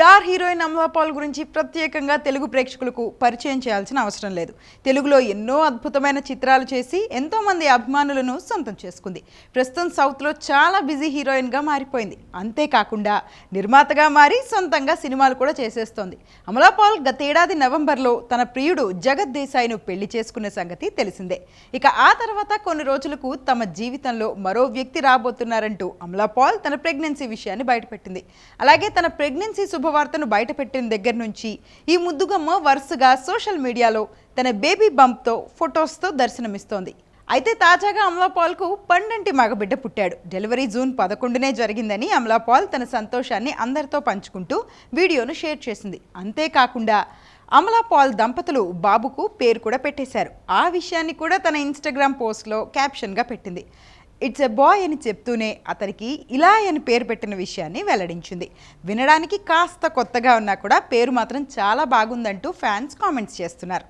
Star heroine Amala Paul గురించి ప్రత్యేకంగా తెలుగు ప్రేక్షకులకు పరిచయం చేయాల్సిన అవసరం లేదు. తెలుగులో ఎన్నో అద్భుతమైన చిత్రాలు చేసి ఎంతోమంది అభిమానులను సొంతం చేసుకుంది. ప్రస్తుతం సౌత్లో చాలా బిజీ హీరోయిన్గా మారిపోయింది. అంతేకాకుండా నిర్మాతగా మారి సొంతంగా సినిమాలు కూడా చేసేస్తోంది. అమలాపాల్ గతేడాది నవంబర్లో తన ప్రియుడు జగత్ దేశాయ్ను పెళ్ళి చేసుకున్న సంగతి తెలిసిందే. ఇక ఆ తర్వాత కొన్ని రోజులకు తమ జీవితంలో మరో వ్యక్తి రాబోతున్నారంటూ అమలాపాల్ తన ప్రెగ్నెన్సీ విషయాన్ని బయటపెట్టింది. అలాగే తన ప్రెగ్నెన్సీ శుభవార్తను బయటపెట్టిన దగ్గర నుంచి ఈ ముద్దుగమ్మ వరుసగా సోషల్ మీడియాలో తన బేబీ బంప్తో ఫొటోస్తో దర్శనమిస్తోంది. అయితే తాజాగా అమలాపాల్కు పండంటి మగబిడ్డ పుట్టాడు. డెలివరీ జూన్ పదకొండునే జరిగిందని అమలాపాల్ తన సంతోషాన్ని అందరితో పంచుకుంటూ వీడియోను షేర్ చేసింది. అంతేకాకుండా అమలాపాల్ దంపతులు బాబుకు పేరు కూడా పెట్టేశారు. ఆ విషయాన్ని కూడా తన ఇన్స్టాగ్రామ్ పోస్ట్లో క్యాప్షన్గా పెట్టింది. ఇట్స్ ఎ బాయ్ అని చెప్తూనే అతనికి ఇలా అని పేరు పెట్టిన విషయాన్ని వెల్లడించింది. వినడానికి కాస్త కొత్తగా ఉన్నా కూడా పేరు మాత్రం చాలా బాగుందంటూ ఫ్యాన్స్ కామెంట్స్ చేస్తున్నారు.